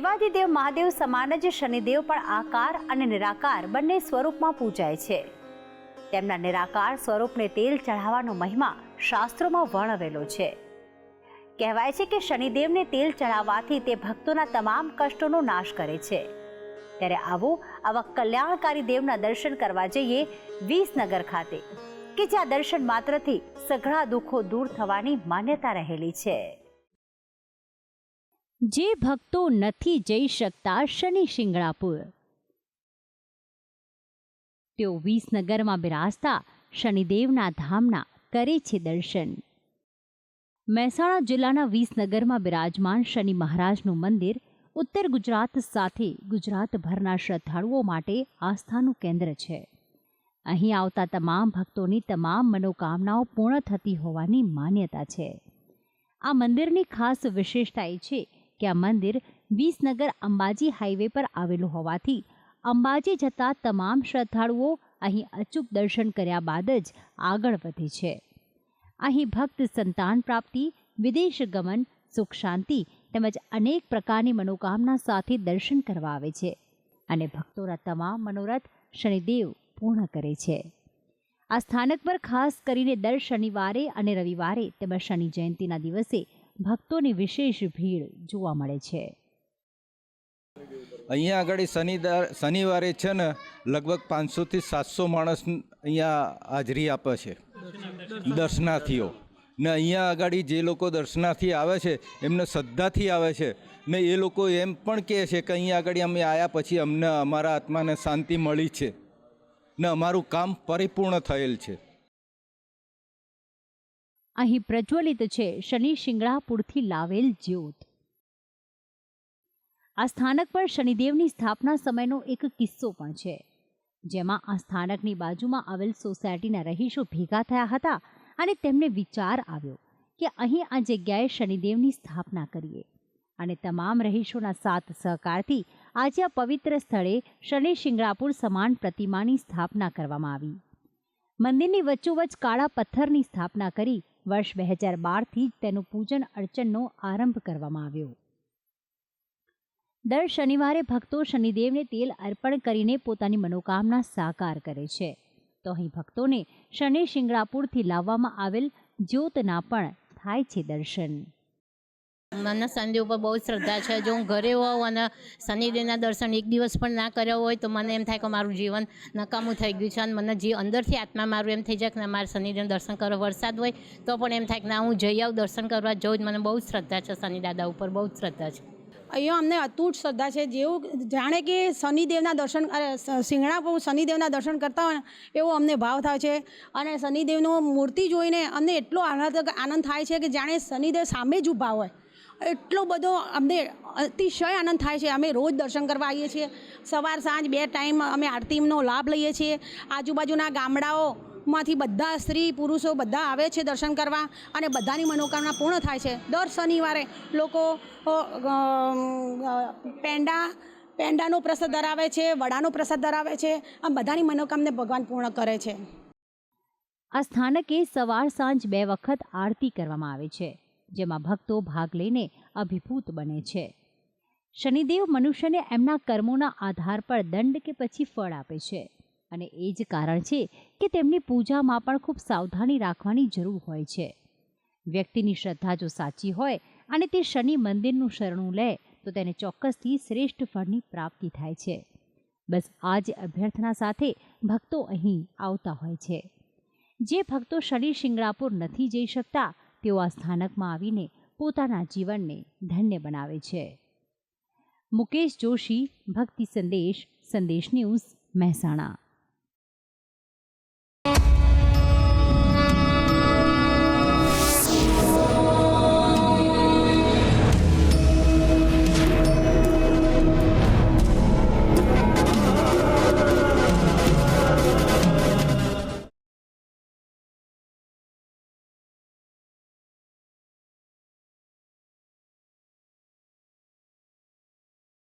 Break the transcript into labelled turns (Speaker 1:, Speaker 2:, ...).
Speaker 1: દેવાદિદેવ મહાદેવ સમાન જ શનિદેવ પણ આકાર અને નિરાકાર બંને સ્વરૂપમાં પૂજાય છે. તેમના નિરાકાર સ્વરૂપને તેલ ચઢાવવાનો મહિમા શાસ્ત્રોમાં વર્ણવેલો છે. કહેવાય છે કે શનિદેવને તેલ ચઢાવવાથી તે ભક્તોના તમામ કષ્ટોનો નાશ કરે છે. ત્યારે આવો આવા કલ્યાણકારી દેવના દર્શન કરવા જઈએ વિસનગર ખાતે, કે જ્યાં દર્શન માત્રથી સઘળા દુઃખો દૂર થવાની માન્યતા રહેલી છે. જે ભક્તો નથી જઈ શકતા શનિ શિંગણાપુર. તેઓ વિસનગરમાં બિરાજતા શનિદેવના ધામના કરે છે દર્શન. મહેસાણા જિલ્લાના વિસનગરમાં બિરાજમાન શનિ મહારાજનું મંદિર ઉત્તર ગુજરાત સાથે ગુજરાતભરના શ્રદ્ધાળુઓ માટે આસ્થાનું કેન્દ્ર છે. અહીં આવતા તમામ ભક્તોની તમામ મનોકામનાઓ પૂર્ણ થતી હોવાની માન્યતા છે. આ મંદિરની ખાસ વિશેષતા એ છે કે આ મંદિર વિસનગર અંબાજી હાઈવે પર આવેલું હોવાથી અંબાજી જતા તમામ શ્રદ્ધાળુઓ અહીં અચૂક દર્શન કર્યા બાદ જ આગળ વધે છે. અહીં ભક્ત સંતાન પ્રાપ્તિ, વિદેશ ગમન, સુખ શાંતિ તેમજ અનેક પ્રકારની મનોકામના સાથે દર્શન કરવા આવે છે અને ભક્તોના તમામ મનોરથ શનિદેવ પૂર્ણ કરે છે. આ સ્થાનક પર ખાસ કરીને દર શનિવારે અને રવિવારે તેમજ શનિ જયંતિના દિવસે ભક્તોની વિશેષ ભીડ જોવા મળે છે.
Speaker 2: અહીંયા આગળ શનિવાર શનિવારે છે ને, લગભગ પાંચસોથી સાતસો માણસ અહીંયા હાજરી આપે છે. દર્શનાર્થીઓ. ને અહીંયા આગળ જે લોકો દર્શનાર્થી આવે છે, એમને શ્રદ્ધાથી આવે છે. ને એ લોકો એમ પણ કહે છે કે અહીંયા આગળ અમે આવ્યા પછી અમને અમારા આત્માને શાંતિ મળી છે. ને અમારું કામ પરિપૂર્ણ થયેલ છે.
Speaker 1: અહીં પ્રજ્વલિત છે શનિ શિંગણાપુરથી લાવેલ જ્યોત. આ સ્થાનક પર શનિદેવની સ્થાપના સમયનો એક કિસ્સો પણ છે. જેમાં આ સ્થાનકની બાજુમાં આવેલ સોસાયટીના રહીશો ભેગા થયા હતા અને તેમને વિચાર આવ્યો કે અહીં આ જગ્યાએ શનિદેવની સ્થાપના કરીએ અને તમામ રહીશોના સાથ સહકારથી આજે આ પવિત્ર સ્થળે શનિ શિંગણાપુર સમાન પ્રતિમાની સ્થાપના કરવામાં આવી. મંદિરની વચ્ચોવચ્ચ કાળા પથ્થરની સ્થાપના કરી વર્ષ બે હજાર બારથી જ તેનું પૂજન અર્ચનનો આરંભ કરવામાં આવ્યો. દર શનિવારે ભક્તો શનિદેવને તેલ અર્પણ કરીને પોતાની મનોકામના સાકાર કરે છે. તો અહીં ભક્તોને શનિ શિંગણાપુરથી લાવવામાં આવેલ જ્યોતના પણ થાય છે દર્શન.
Speaker 3: મને શનિદેવ ઉપર બહુ શ્રદ્ધા છે. જો હું ઘરે હોઉં અને શનિદેવના દર્શન એક દિવસ પણ ના કર્યા હોય, તો મને એમ થાય કે મારું જીવન નકામું થઈ ગયું છે અને મને જે અંદરથી આત્મા મારું એમ થઈ જાય કે મારે શનિદેવનું દર્શન કરવા વરસાદ હોય, તો પણ એમ થાય કે ના, હું જઈ આવું દર્શન કરવા જઉં જ. મને બહુ શ્રદ્ધા છે શનિ દાદા ઉપર, બહુ જ શ્રદ્ધા છે.
Speaker 4: અહીંયા અમને અતૂટ શ્રદ્ધા છે. જેવું જાણે કે શનિદેવના દર્શન, અરે, સ- શનિદેવના દર્શન કરતા હોય, એવો અમને ભાવ થાય છે. અને શનિદેવનો મૂર્તિ જોઈને અમને એટલો આહલાદક આનંદ થાય છે કે જાણે શનિદેવ સામે જ ઊભા હોય. એટલો બધો અમને અતિશય આનંદ થાય છે. અમે રોજ દર્શન કરવા આવીએ છીએ. સવાર, સાંજ બે ટાઈમ અમે આરતીનો લાભ લઈએ છીએ. આજુબાજુના ગામડાઓ માંથી બધા સ્ત્રી, પુરુષો બધા આવે છે દર્શન કરવા અને બધાની મનોકામના પૂર્ણ થાય છે. દર શનિવારે લોકો પેંડા, પેંડાનો પ્રસાદ ધરાવે છે, વડાનો પ્રસાદ ધરાવે છે. આ બધાની મનોકામને ભગવાન પૂર્ણ કરે છે.
Speaker 1: આ સ્થાનકે સવાર, સાંજ બે વખત આરતી કરવામાં આવે છે. જેમાં ભક્તો ભાગ લઈને અભિભૂત બને છે. શનિદેવ મનુષ્યને એમના કર્મોના આધાર પર દંડ કે પછી ફળ આપે છે અને એ જ કારણ છે કે તેમની પૂજામાં પણ ખૂબ સાવધાની રાખવાની જરૂર હોય છે. વ્યક્તિની શ્રદ્ધા જો સાચી હોય અને તે શનિ મંદિરનું શરણું લે, તો તેને ચોક્કસથી શ્રેષ્ઠ ફળની પ્રાપ્તિ થાય છે. બસ આ જ અભ્યર્થના સાથે ભક્તો અહીં આવતા હોય છે. જે ભક્તો શનિ શિંગણાપુર નથી જઈ શકતા તેઓ આ સ્થાનકમાં આવીને પોતાના જીવનને ધન્ય બનાવે છે. મુકેશ જોશી, ભક્તિ સંદેશ સંદેશ ન્યૂઝ, મહેસાણા.